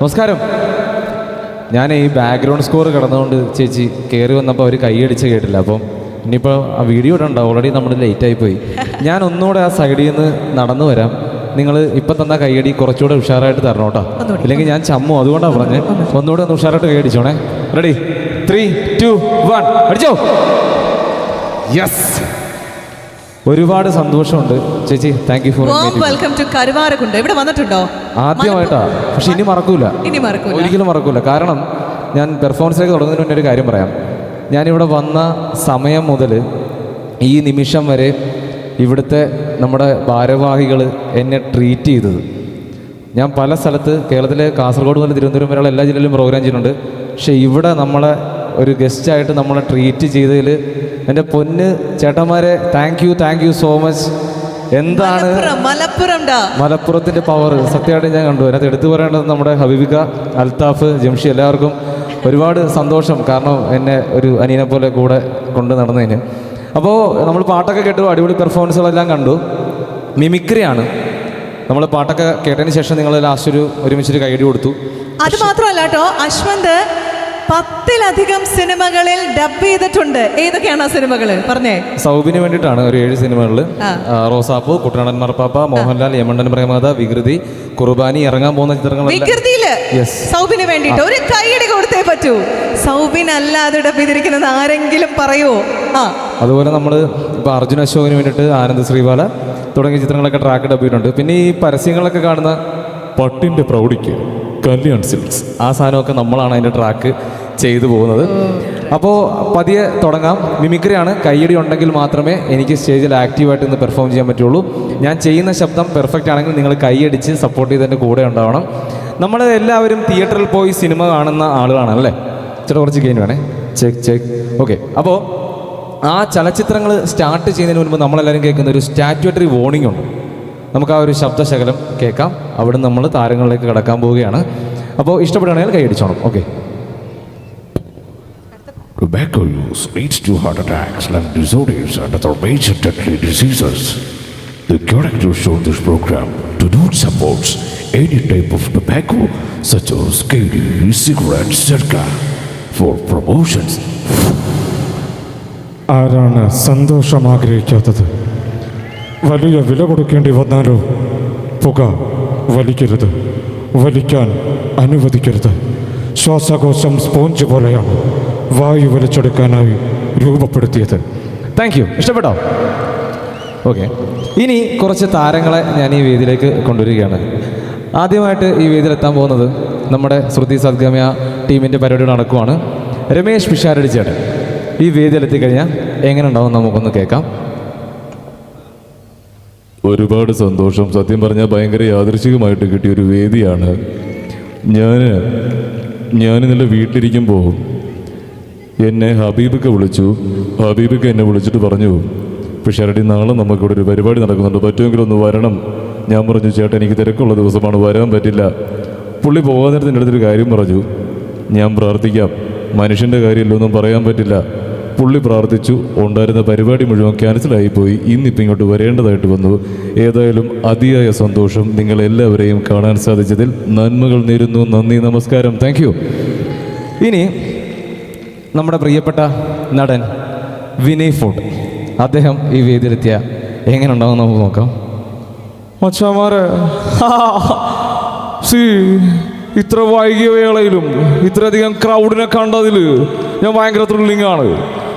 നമസ്കാരം. ഞാൻ ഈ ബാക്ക്ഗ്രൗണ്ട് സ്കോർ കിടന്നുകൊണ്ട് ചേച്ചി കയറി വന്നപ്പോൾ അവർ കൈയടിച്ച് കേട്ടില്ല. അപ്പം ഇനിയിപ്പോൾ ആ വീഡിയോ ഇടണ്ട. ഓൾറെഡി നമ്മൾ ലേറ്റായി പോയി ഞാൻ ഒന്നുകൂടെ ആ സൈഡിൽ നിന്ന് നടന്നു വരാം. നിങ്ങൾ ഇപ്പം തന്ന കൈയടി കുറച്ചുകൂടെ ഉഷാറായിട്ട് തരണം കേട്ടോ. ഇല്ലെങ്കിൽ ഞാൻ ചമ്മു. അതുകൊണ്ടാണ് പറഞ്ഞത് ഒന്നുകൂടെ ഒന്ന് ഉഷാറായിട്ട് കൈയടിച്ചോണേ. റെഡി ത്രീ ടു വൺ അടിച്ചോ? യെസ് ഒരുപാട് സന്തോഷമുണ്ട്. ചേച്ചി thank you for welcome to Karuvarakundu ഇവിടെ വന്നിട്ടുണ്ടോ? ആദ്യമായിട്ടാ. പക്ഷെ ഇനി മറക്കൂല. ഇനി മറക്കൂല. ഒരിക്കലും മറക്കൂല. കാരണം ഞാൻ പെർഫോമൻസിലേക്ക് തുടങ്ങുന്നതിന് മുന്നേ ഒരു കാര്യം പറയാം. ഞാനിവിടെ വന്ന സമയം മുതൽ ഈ നിമിഷം വരെ ഇവിടുത്തെ നമ്മുടെ ഭാരവാഹികൾ എന്നെ ട്രീറ്റ് ചെയ്തത്. ഞാൻ പല സ്ഥലത്ത് കേരളത്തിലെ കാസർഗോഡ് മുതൽ തിരുവനന്തപുരം വരെയുള്ള എല്ലാ ജില്ലയിലും പ്രോഗ്രാം ചെയ്യുന്നുണ്ട് പക്ഷേ ഇവിടെ നമ്മളെ ഒരു ഗസ്റ്റായിട്ട് നമ്മളെ ട്രീറ്റ് ചെയ്തതിൽ എന്റെ പൊന്ന് ചേട്ടന്മാരെ thank you thank you so much എന്താണ് മലപ്പുറം മലപ്പുറത്തിന്റെ പവർ സത്യമായിട്ട് ഞാൻ കണ്ടു. അതിനകത്ത് എടുത്തു പറയേണ്ടത് നമ്മുടെ ഹബീബിക അൽത്താഫ് ജംഷി എല്ലാവർക്കും ഒരുപാട് സന്തോഷം. കാരണം എന്നെ ഒരു അനിയനെ പോലെ കൂടെ കൊണ്ട് നടന്നതിന്. അപ്പോൾ നമ്മൾ പാട്ടൊക്കെ കേട്ടു അടിപൊളി പെർഫോമൻസുകളെല്ലാം കണ്ടു. മിമിക്രിയാണ്. നമ്മൾ പാട്ടൊക്കെ കേട്ടതിന് ശേഷം നിങ്ങൾ ലാസ്റ്റ് ഒരു ഒരുമിച്ചൊരു കൈയടി കൊടുത്തു. അത് മാത്രമല്ല കേട്ടോ അശ്വന്ത് പത്തിലധികം സിനിമകളിൽ ഡബ് ചെയ്തിട്ടുണ്ട്. ഏതൊക്കെയാണ് ആ സിനിമകൾ പറഞ്ഞേ. സൗബിന് വേണ്ടിയിട്ടാണ് ഒരു ഏഴ് സിനിമകളിൽ റോസാപ്പൂ കുട്ടനാടൻ മറപ്പാപ്പ മോഹൻലാൽ യമണ്ടൻ പ്രേമകഥ വികൃതി കുർബാനി ഇറങ്ങാൻ പോകുന്ന ചിത്രങ്ങൾ വികൃതിയിൽ? Yes. സൗബിന് വേണ്ടിട്ട് ഒരു കൈയടി കൊടുത്തേ പറ്റൂ. സൗബിൻ അല്ലാതെ ഡബ് ചെയ്തിരിക്കുന്നത് ആരെങ്കിലും പറയുവോ ആ. അതുപോലെ നമ്മൾ ഇപ്പോൾ അർജുന അശോകിന് വേണ്ടിയിട്ട് ആനന്ദ് ശ്രീബാല തുടങ്ങിയ ചിത്രങ്ങളൊക്കെ ട്രാക്ക് ഡബ് ചെയ്തിട്ടുണ്ട് പിന്നെ ഈ പരസ്യങ്ങളൊക്കെ കാണുന്ന പട്ടിന്റെ പ്രൗഢിക്ക് കല്യാൺ സിൽക്സ്. ആ സാധനമൊക്കെ നമ്മളാണ് അതിന്റെ ട്രാക്ക് ചെയ്തു പോകുന്നത്. അപ്പോൾ പതിയെ തുടങ്ങാം. മിമിക്രിയാണ്. കയ്യടി ഉണ്ടെങ്കിൽ മാത്രമേ എനിക്ക് സ്റ്റേജിൽ ആക്റ്റീവായിട്ട് ഇന്ന് പെർഫോം ചെയ്യാൻ പറ്റുള്ളൂ. ഞാൻ ചെയ്യുന്ന ശബ്ദം പെർഫെക്റ്റ് ആണെങ്കിൽ നിങ്ങൾ കൈയടിച്ച് സപ്പോർട്ട് ചെയ്ത് എന്റെ കൂടെ ഉണ്ടാവണം. നമ്മൾ എല്ലാവരും തിയേറ്ററിൽ പോയി സിനിമ കാണുന്ന ആളുകളാണ് അല്ലേ? ചേട്ടാ കുറച്ച് ഗെയിൻ വേണേ. ചെക്ക് ചെക്ക് ഓക്കെ അപ്പോൾ ആ ചലച്ചിത്രങ്ങൾ സ്റ്റാർട്ട് ചെയ്യുന്നതിന് മുൻപ് നമ്മളെല്ലാവരും കേൾക്കുന്ന ഒരു സ്റ്റാറ്റ്യൂട്ടറി വാർണിംഗ് ഉണ്ട്. നമുക്ക് ആ ഒരു ശബ്ദശകലം കേൾക്കാം അവിടെ നമ്മൾ താരങ്ങളിലേക്ക് കടക്കാൻ പോവുകയാണ് അപ്പോൾ ഇഷ്ടപ്പെടുകയാണെങ്കിൽ കൈയടിച്ചോണം okay Tobacco use leads to heart attacks, lung disorders, and other major deadly diseases. The characters shown this program do not support any type of tobacco, such as KD, cigarettes, etc. For promotions, ആരാണ് സന്തോഷം ആഗ്രഹിക്കാത്തത് വലിയ വില കൊടുക്കേണ്ടി വന്നാലോ? പുക വലിക്കരുത്. വലിക്കാൻ അനുവദിക്കരുത്. ശ്വാസകോശം സ്പോഞ്ച് പോലെയാണ് വായു വലിച്ചെടുക്കാനായി രൂപപ്പെടുത്തിയത്. താങ്ക് യു ഇഷ്ടപ്പെട്ടോ? ഓക്കെ ഇനി കുറച്ച് താരങ്ങളെ ഞാൻ ഈ വേദിയിലേക്ക് കൊണ്ടുവരികയാണ്. ആദ്യമായിട്ട് ഈ വേദിയിലെത്താൻ പോകുന്നത് നമ്മുടെ ശ്രുതി സദ്ഗമ്യ ടീമിന്റെ പരിപാടി നടക്കുവാണ്. രമേശ് പിഷാരടി ചേട്ടൻ. ഈ വേദിയിലെത്തിക്കഴിഞ്ഞാൽ എങ്ങനെ ഉണ്ടാവും നമുക്കൊന്ന് കേൾക്കാം. ഒരുപാട് സന്തോഷം. സത്യം പറഞ്ഞാൽ ഭയങ്കര യാദൃശികമായിട്ട് കിട്ടിയ ഒരു വേദിയാണ്. ഞാൻ ഞാൻ ഇന്നലെ വീട്ടിലിരിക്കുമ്പോൾ എന്നെ ഹബീബൊക്കെ വിളിച്ചു. ഹബീബൊക്കെ എന്നെ വിളിച്ചിട്ട് പറഞ്ഞു പിഷാരടി നാളെ നമുക്കിവിടെ ഒരു പരിപാടി നടക്കുന്നുണ്ട്. പറ്റുമെങ്കിലും ഒന്ന് വരണം. ഞാൻ പറഞ്ഞു ചേട്ടൻ എനിക്ക് തിരക്കുള്ള ദിവസമാണ്. വരാൻ പറ്റില്ല. പുള്ളി പോകാൻ നേരത്തെ എന്റെ അടുത്തൊരു കാര്യം പറഞ്ഞു. ഞാൻ പ്രാർത്ഥിക്കാം. മനുഷ്യന്റെ കാര്യമല്ലോ ഒന്നും പറയാൻ പറ്റില്ല. പുള്ളി പ്രാർത്ഥിച്ചു. ഉണ്ടായിരുന്ന പരിപാടി മുഴുവൻ ക്യാൻസലായി പോയി ഇന്നിപ്പോൾ ഇങ്ങോട്ട് വരേണ്ടതായിട്ട് വന്നു. ഏതായാലും അതിയായ സന്തോഷം നിങ്ങളെല്ലാവരെയും കാണാൻ സാധിച്ചതിൽ നന്മകൾ നേരുന്നു. നന്ദി നമസ്കാരം. താങ്ക് ഇനി നമ്മുടെ പ്രിയപ്പെട്ട നടൻ വിനയ് ഫോർട്ട്. അദ്ദേഹം ഈ വേദിയിലെത്തിയ എങ്ങനെ ഉണ്ടാവും നമുക്ക് നോക്കാം. മച്ചാമാരെ സി ഇത്ര വൈകിയ വേളയിലും ഇത്രയധികം ക്രൗഡിനെ കണ്ടതിൽ ഞാൻ ഭയങ്കര ത്രില്ലിംഗ് ആണ്.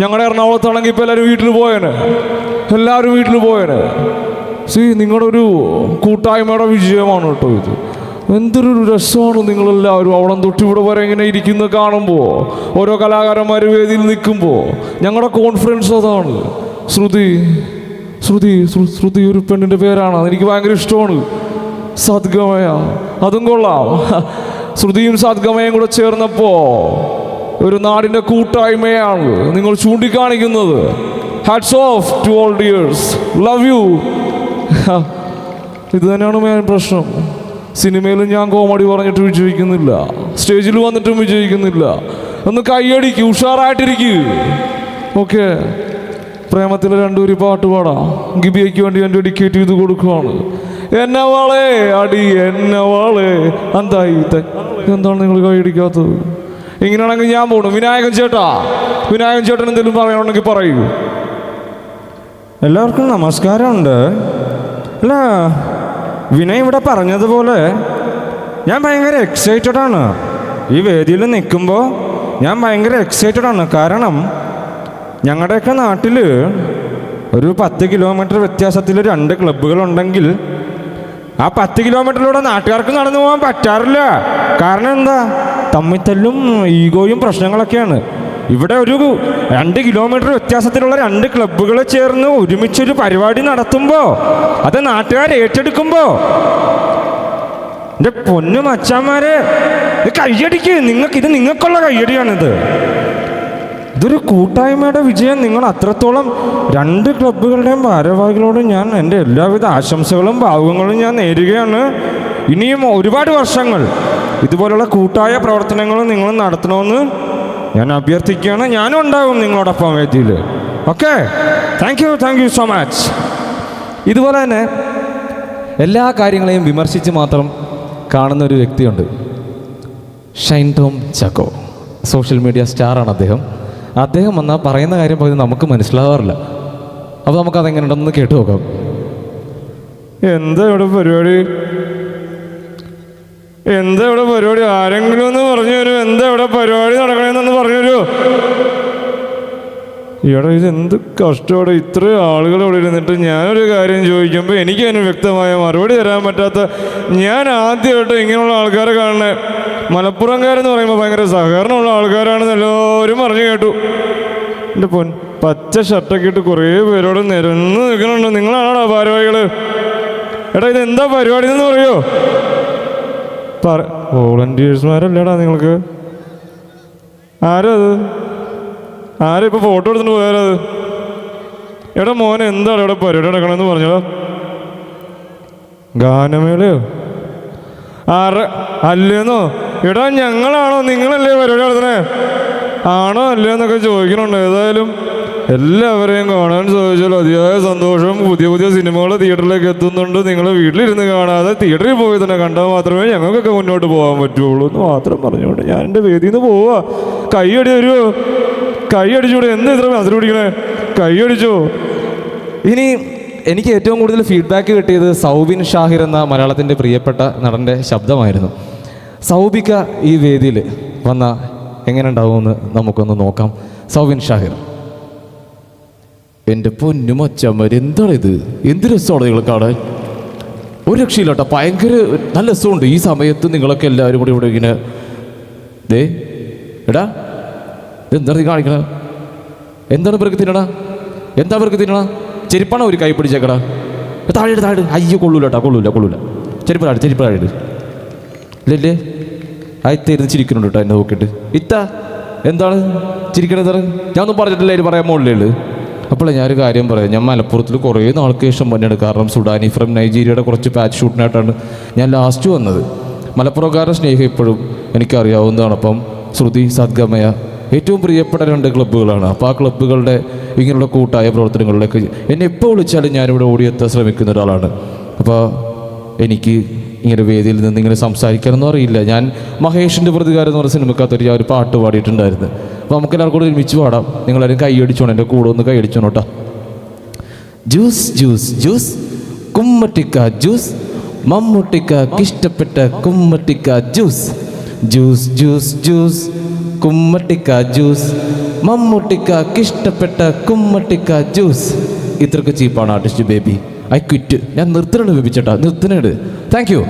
ഞങ്ങളുടെ എറണാകുളത്താണെങ്കിൽ ഇപ്പോൾ എല്ലാവരും വീട്ടിൽ പോയേനെ. എല്ലാവരും വീട്ടിൽ പോയേനെ. സി നിങ്ങളുടെ ഒരു കൂട്ടായ്മയുടെ വിജയമാണ് കേട്ടോ ഇത്. എന്തൊരു രസമാണ് നിങ്ങളെല്ലാവരും അവിടെ തൊട്ട് ഇവിടെ വരെ ഇങ്ങനെ ഇരിക്കുന്നത് കാണുമ്പോൾ ഓരോ കലാകാരന്മാർ വേദിയിൽ നിൽക്കുമ്പോൾ ഞങ്ങളുടെ കോൺഫിഡൻസ് അതാണ്. ശ്രുതി ശ്രുതി ശ്രു- ശ്രുതി ഒരു പെണ്ണിന്റെ പേരാണ്. എനിക്ക് ഭയങ്കര ഇഷ്ടമാണ്. സദ്ഗമയ അതും കൊള്ളാം. ശ്രുതിയും സദ്ഗമയും കൂടെ ചേർന്നപ്പോൾ ഒരു നാടിന്റെ കൂട്ടായ്മയാണ് നിങ്ങൾ ചൂണ്ടിക്കാണിക്കുന്നത്. Hats off to all dears love you ഇത് തന്നെയാണ് മെയിൻ പ്രശ്നം. സിനിമയിൽ ഞാൻ കോമഡി പറഞ്ഞിട്ട് വിജയിക്കുന്നില്ല. സ്റ്റേജിൽ വന്നിട്ടും വിജയിക്കുന്നില്ല. ഒന്ന് കൈയടിക്ക് ഉഷാറായിട്ടിരിക്കുക ഓക്കെ പ്രേമത്തിലെ രണ്ടുപേരി പാട്ട് പാടാം. ഗിബിയയ്ക്ക് വേണ്ടി ഞാൻ ഡെഡിക്കേറ്റ് ചെയ്ത് കൊടുക്കുവാണ്. എന്നെ വാളേ അടി എന്നെ വാളേ എന്തായി എന്താണ് നിങ്ങൾ കൈയടിക്കാത്തത്? ഇങ്ങനെയാണെങ്കിൽ ഞാൻ പോണു. വിനായകൻ ചേട്ടാ വിനായകൻ ചേട്ടൻ എന്തെങ്കിലും പറയണമെങ്കിൽ പറയൂ. എല്ലാവർക്കും നമസ്കാരമുണ്ട്. അല്ല വിനയ് ഇവിടെ പറഞ്ഞതുപോലെ ഞാൻ ഭയങ്കര എക്സൈറ്റഡ് ആണ്. ഈ വേദിയിൽ നിൽക്കുമ്പോൾ ഞാൻ ഭയങ്കര എക്സൈറ്റഡ് ആണ്. കാരണം ഞങ്ങളുടെയൊക്കെ നാട്ടിൽ ഒരു പത്ത് കിലോമീറ്റർ വ്യത്യാസത്തിൽ രണ്ട് ക്ലബ്ബുകളുണ്ടെങ്കിൽ ആ പത്ത് കിലോമീറ്ററിലൂടെ നാട്ടുകാർക്ക് നടന്നു പോകാൻ പറ്റാറില്ല. കാരണം എന്താ? തമ്മിത്തല്ലും ഈഗോയും പ്രശ്നങ്ങളൊക്കെയാണ്. ഇവിടെ ഒരു രണ്ട് കിലോമീറ്റർ വ്യത്യാസത്തിലുള്ള രണ്ട് ക്ലബ്ബുകൾ ചേർന്ന് ഒരുമിച്ചൊരു പരിപാടി നടത്തുമ്പോൾ അത് നാട്ടുകാർ ഏറ്റെടുക്കുമ്പോൾ എന്റെ പൊന്നു മച്ചാന്മാരെ കയ്യടിക്ക്. നിങ്ങൾക്ക് ഇത് നിങ്ങൾക്കുള്ള കയ്യടിയാണിത്. ഇതൊരു കൂട്ടായ്മയുടെ വിജയം. നിങ്ങൾ അത്രത്തോളം രണ്ട് ക്ലബുകളുടെയും ഭാരവാഹികളോടും ഞാൻ എന്റെ എല്ലാവിധ ആശംസകളും ഭാവുകങ്ങളും ഞാൻ നേരുകയാണ്. ഇനിയും ഒരുപാട് വർഷങ്ങൾ ഇതുപോലുള്ള കൂട്ടായ പ്രവർത്തനങ്ങൾ നിങ്ങൾ നടത്തണമെന്ന് ഞാൻ അഭ്യർത്ഥിക്കുകയാണ്. ഞാനും ഉണ്ടാകും നിങ്ങളോടൊപ്പം വേദിയിൽ. Okay? Thank you thank you so much ഇതുപോലെ തന്നെ എല്ലാ കാര്യങ്ങളെയും വിമർശിച്ച് മാത്രം കാണുന്ന ഒരു വ്യക്തിയുണ്ട്. ഷൈൻ ടോം ചക്കോ. സോഷ്യൽ മീഡിയ സ്റ്റാറാണ് അദ്ദേഹം. അദ്ദേഹം വന്നാൽ പറയുന്ന കാര്യം പോയത് നമുക്ക് മനസ്സിലാവാറില്ല. അപ്പോൾ നമുക്ക് അതെങ്ങനെ ഉണ്ടെന്ന് കേട്ടു നോക്കാം. എന്താ ഇവിടെ പരിപാടി? എന്താ ഇവിടെ പരിപാടി? ആരെങ്കിലും ഒന്ന് പറഞ്ഞു തരും. എന്താ ഇവിടെ പരിപാടി നടക്കണമെന്നൊന്ന് പറഞ്ഞു തരൂ. ഇവിടെ ഇത് എന്ത് കഷ്ടമാണ് ഇത്രയും ആളുകൾ ഇവിടെ ഇരുന്നിട്ട് ഞാനൊരു കാര്യം ചോദിക്കുമ്പോൾ എനിക്ക് അതിന് വ്യക്തമായ മറുപടി തരാൻ പറ്റാത്ത ഞാൻ ആദ്യമായിട്ട് ഇങ്ങനെയുള്ള ആൾക്കാരെ കാണണേ. മലപ്പുറംകാരെന്ന് പറയുമ്പോൾ ഭയങ്കര സഹകരണമുള്ള ആൾക്കാരാണെന്ന് എല്ലാവരും പറഞ്ഞു കേട്ടു. എന്റെ പൊൻ പച്ച ഷർട്ടൊക്കെ ഇട്ട് കുറേ പേരോട് നിരന്ന് നിൽക്കണുണ്ട് നിങ്ങളാണോ ഭാരവാഹികൾ എടാ ഇത് എന്താ പരിപാടി എന്ന് പറയോ? പറ വോളണ്ടിയേഴ്സ്മാരല്ലേടാ നിങ്ങൾക്ക് ആരത്? ആരാ ഇപ്പൊ ഫോട്ടോ എടുത്തിട്ട് പോയാലത് എവിടെ മോനെ എന്താണ് ഇവിടെ പരിപാടി നടക്കണമെന്ന് പറഞ്ഞോ ഗാനമേളയോ? ആറ് അല്ലേന്നോ? എടാ ഞങ്ങളാണോ? നിങ്ങളല്ലേ പരിപാടി നടത്തണേ ആണോ അല്ലേ എന്നൊക്കെ ചോദിക്കണുണ്ട്. ഏതായാലും എല്ലാവരെയും കാണാൻ ചോദിച്ചാൽ അതിയായ സന്തോഷം. പുതിയ പുതിയ സിനിമകൾ തിയേറ്ററിലേക്ക് എത്തുന്നുണ്ട്. നിങ്ങൾ വീട്ടിലിരുന്ന് കാണാതെ തിയേറ്ററിൽ പോയി തന്നെ കണ്ടാൽ മാത്രമേ ഞങ്ങൾക്കൊക്കെ മുന്നോട്ട് പോകാൻ പറ്റുള്ളൂ എന്ന് മാത്രം പറഞ്ഞുകൊണ്ട് ഞാൻ എന്റെ വേദിയിൽ നിന്ന് പോവാ. കൈയടി വരുമോ കൈയടിച്ചൂടെ എന്ത് ഇത്ര മധുരം പിടിക്കണേ? കൈയടിച്ചോ. ഇനി എനിക്ക് ഏറ്റവും കൂടുതൽ ഫീഡ്ബാക്ക് കിട്ടിയത് സൗബിൻ ഷാഹിർ എന്ന മലയാളത്തിന്റെ പ്രിയപ്പെട്ട നടന്റെ ശബ്ദമായിരുന്നു. സൗബിക ഈ വേദിയിൽ വന്ന എങ്ങനെ ഉണ്ടാവുമെന്ന് നമുക്കൊന്ന് നോക്കാം. സൗബിൻ ഷാഹിർ. എന്റെ പൊന്നു മച്ചമ്മര് എന്താണ് ഇത് എന്ത് രസമാണ് നിങ്ങൾ കാണാൻ? ഒരു രക്ഷയില്ലാട്ടോ ഭയങ്കര നല്ല രസമുണ്ട് ഈ സമയത്ത് നിങ്ങളൊക്കെ എല്ലാവരും കൂടി ഇവിടെ ഇങ്ങനെ. ദേ എടാ നീ കാണിക്കണത് എന്താണ് ഇവർക്ക് തിന്നണ എന്താ ഇവർക്ക് തിന്നണ ചെരുപ്പാണോ ഒരു കൈ പിടിച്ചേക്കടാ? താഴെ താഴെ. അയ്യോ കൊള്ളൂല കേട്ടോ കൊള്ളൂല കൊള്ളൂല. ചെരുപ്പ് താഴെ ചെരുപ്പ് താഴെ ഇല്ലല്ലേ ആദ്യത്തെ ഇരുന്ന് ചിരിക്കുന്നുണ്ട് കേട്ടോ എന്നെ നോക്കിയിട്ട്. ഇത്ത എന്താണ് ചിരിക്കണത് ഞാൻ ഒന്നും പറഞ്ഞിട്ടില്ല അതിൽ പറയാൻ മുകളിലേ അപ്പോഴേ ഞാനൊരു കാര്യം പറയാം. ഞാൻ മലപ്പുറത്തിൽ കുറേ നാൾക്ക് ശേഷം വന്നെയാണ്. കാരണം സുഡാനി ഫ്രം നൈജീരിയയുടെ കുറച്ച് പാച്ച് ഷൂട്ടിനായിട്ടാണ് ഞാൻ ലാസ്റ്റ് വന്നത്. മലപ്പുറക്കാരുടെ സ്നേഹം ഇപ്പോഴും എനിക്കറിയാവുന്നതാണ്. അപ്പം ശ്രുതി സദ്ഗമയ ഏറ്റവും പ്രിയപ്പെട്ട രണ്ട് ക്ലബ്ബുകളാണ്. അപ്പോൾ ആ ക്ലബ്ബുകളുടെ ഇങ്ങനെയുള്ള കൂട്ടായ പ്രവർത്തനങ്ങളിലേക്ക് എന്നെ എപ്പോൾ വിളിച്ചാലും ഞാനിവിടെ ഓടിയെത്താൻ ശ്രമിക്കുന്ന ഒരാളാണ്. അപ്പോൾ എനിക്ക് ഇങ്ങനെ വേദിയിൽ നിന്ന് ഇങ്ങനെ സംസാരിക്കാനൊന്നും അറിയില്ല. ഞാൻ മഹേഷിന്റെ പ്രതികാരം എന്ന് പറഞ്ഞ സിനിമക്കകത്തൊരു ഞാൻ ഒരു പാട്ട് പാടിയിട്ടുണ്ടായിരുന്നു. അപ്പോൾ നമുക്ക് എല്ലാവർക്കും കൂടെ ഒരുമിച്ച് പാടാം. നിങ്ങളാരും കൈയടിച്ചോണം എന്റെ കൂടെ ഒന്ന് കൈയടിച്ചോണം കേട്ടോ. Juice juice juice. കുമ്മട്ടിക്ക ജ്യൂസ്. മമ്മൂട്ടിക്ക ഇഷ്ടപ്പെട്ട കുമ്മട്ടിക്ക juice. Juice juice juice. കുമ്മട്ടിക്ക juice. മമ്മൂട്ടിക്ക് ഇഷ്ടപ്പെട്ട കുമ്മട്ടിക്ക ജ്യൂസ്. ഇത്രക്ക് ചീപ്പാണ് ആർട്ടിസ്റ്റ് ബേബി. ഐ ക്വിറ്റ് ഞാൻ നിർത്തണുണ്ട് ബേബി ചേട്ടാ. നിർത്തണുണ്ട്. താങ്ക് യു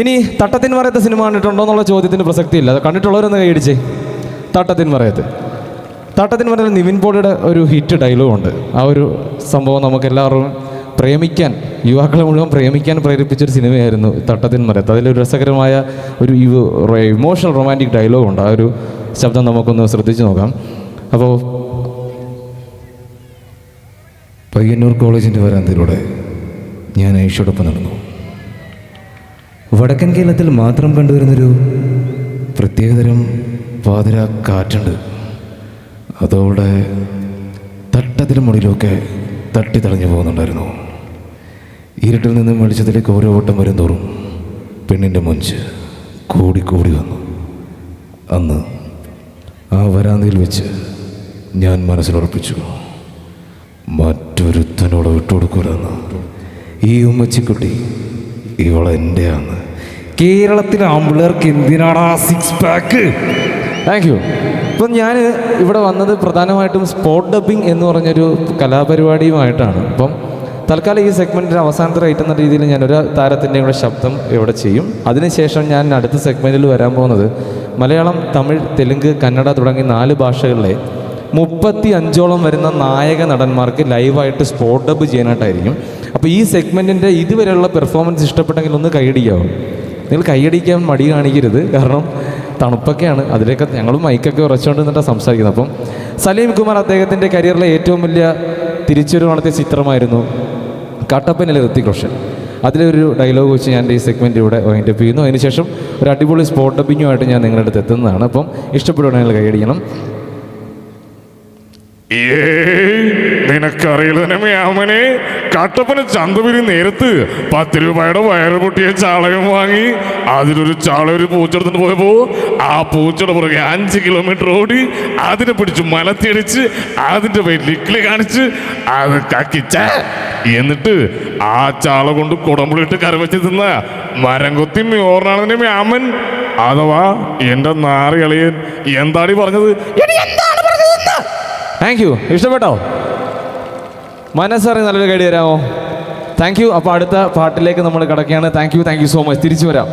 ഇനി തട്ടത്തിൻ മറയത്തെ സിനിമ കണ്ടിട്ടുണ്ടോ എന്നുള്ള ചോദ്യത്തിന് പ്രസക്തിയില്ല. അത് കണ്ടിട്ടുള്ളവരൊന്ന് കൈയടിച്ചേ. തട്ടത്തിൻ മറയത്ത്. തട്ടത്തിൻ മറയത്ത് നിവിൻ പോളിയുടെ ഒരു ഹിറ്റ് ഡയലോഗുണ്ട് ആ ഒരു സംഭവം നമുക്ക് എല്ലാവരും പ്രേമിക്കാൻ യുവാക്കളെ മുഴുവൻ പ്രേമിക്കാൻ പ്രേരിപ്പിച്ചൊരു സിനിമയായിരുന്നു തട്ടത്തിൻ മരത്ത്. അതിലൊരു രസകരമായ ഒരു ഇമോഷണൽ റൊമാന്റിക് ഡയലോഗുണ്ട് ആ ഒരു ശബ്ദം നമുക്കൊന്ന് ശ്രദ്ധിച്ചു നോക്കാം. അപ്പോൾ പയ്യന്നൂർ കോളേജിന്റെ വരാന്തയിലൂടെ ഞാൻ ഐഷോടൊപ്പം നടന്നു. വടക്കൻ കേരളത്തിൽ മാത്രം കണ്ടുവരുന്നൊരു പ്രത്യേകതരം പാതിര കാറ്റുണ്ട്. അതോടെ തട്ടത്തിലും മുടിയിലുമൊക്കെ തട്ടി തടഞ്ഞു പോകുന്നുണ്ടായിരുന്നു. ഇരുട്ടിൽ നിന്നും വെളിച്ചത്തിലേക്ക് ഓരോ വട്ടം വരും തോറും പെണ്ണിന്റെ മുഞ്ച് കൂടിക്കൂടി വന്നു. അന്ന് ആ വരാന്തയിൽ വെച്ച് ഞാൻ മനസ്സിലുറപ്പിച്ചു മറ്റൊരുത്തനോട് വിട്ടുകൊടുക്കൂലെന്ന്. ഈ ഉമ്മച്ചിക്കുട്ടി ഇവളെന്റെയാണ് കേരളത്തിലെ ആമ്പിളേർക്ക് എന്തിനാടാ സിക്സ് പാക്ക് താങ്ക് യു ഇപ്പം ഞാൻ ഇവിടെ വന്നത് പ്രധാനമായിട്ടും സ്പോട്ട് ഡബിങ് എന്ന് പറഞ്ഞൊരു കലാപരിപാടിയുമായിട്ടാണ്. അപ്പം തൽക്കാലം ഈ സെഗ്മെന്റിന്റെ അവസാനത്തെ റേറ്റ് എന്ന രീതിയിൽ ഞാൻ ഒരു താരത്തിന്റെ കൂടെ ശബ്ദം ഇവിടെ ചെയ്യും. അതിനുശേഷം ഞാൻ അടുത്ത സെഗ്മെന്റിൽ വരാൻ പോകുന്നത് മലയാളം തമിഴ് തെലുങ്ക് കന്നഡ തുടങ്ങി നാല് ഭാഷകളിലെ മുപ്പത്തി അഞ്ചോളം വരുന്ന നായക നടന്മാർക്ക് ലൈവായിട്ട് സ്പോട്ട് ഡബ് ചെയ്യാനായിട്ടായിരിക്കും. അപ്പോൾ ഈ സെഗ്മെന്റിന്റെ ഇതുവരെയുള്ള പെർഫോമൻസ് ഇഷ്ടപ്പെട്ടെങ്കിൽ ഒന്ന് കൈയടിക്കാവും? നിങ്ങൾ കൈയടിക്കാൻ മടി കാണിക്കരുത്. കാരണം തണുപ്പൊക്കെയാണ്. അതിലേക്ക് ഞങ്ങളും മൈക്കൊക്കെ ഉറച്ചുകൊണ്ട് നിന്നിട്ടാണ് സംസാരിക്കുന്നത്. അപ്പം സലീം കുമാർ അദ്ദേഹത്തിന്റെ കരിയറിലെ ഏറ്റവും വലിയ തിരിച്ചുവരവ് നടത്തിയ ചിത്രമായിരുന്നു കട്ടപ്പനിലെ ഋത്തിക് റോഷൻ. അതിലൊരു ഡയലോഗ് വെച്ച് ഞാൻ ഈ സെഗ്മെന്റ് ഇവിടെ വൈൻഡപ്പ് ചെയ്യുന്നു. അതിനുശേഷം ഒരു അടിപൊളി സ്പോട്ട് ഡബിങ്ങുമായിട്ട് ഞാൻ നിങ്ങളുടെ അടുത്ത് എത്തുന്നതാണ്. അപ്പം ഇഷ്ടപ്പെടുവാണെങ്കിൽ കൈയടിക്കണം. ഏയ്! നിനക്കറിയില്ല കട്ടപ്പന ചന്തപിരി നേരത്ത് പത്ത് രൂപയുടെ വയറ് പൊട്ടിയ ചാളകം വാങ്ങി അതിലൊരു ചാള ഒരു പൂച്ചെടുത്തിട്ട് പോയപ്പോ ആ പൂച്ചയുടെ പുറകെ അഞ്ച് കിലോമീറ്റർ ഓടി അതിനെ പിടിച്ച് മലത്തിയടിച്ച് അതിന്റെ പേര് ലിക്കിളി കാണിച്ച് അത് കക്കിച്ച. എന്നിട്ട് ആ ചാള കൊണ്ട് കുടമ്പുളിട്ട് കരവച്ച് തിന്ന മരം കൊത്തി ഓർണാണെന്നെ മ്യാമൻ. അഥവാ എന്റെ നാറിയളിയൻ എന്താടി പറഞ്ഞത്? താങ്ക് യു ഇഷ്ടപ്പെട്ടോ? മനസ്സറിഞ്ഞ് നല്ലൊരു കൈഡി തരാമോ? താങ്ക് യു അപ്പോൾ അടുത്ത പാട്ടിലേക്ക് നമ്മൾ കിടക്കുകയാണ്. Thank you thank you so much തിരിച്ചു വരാം.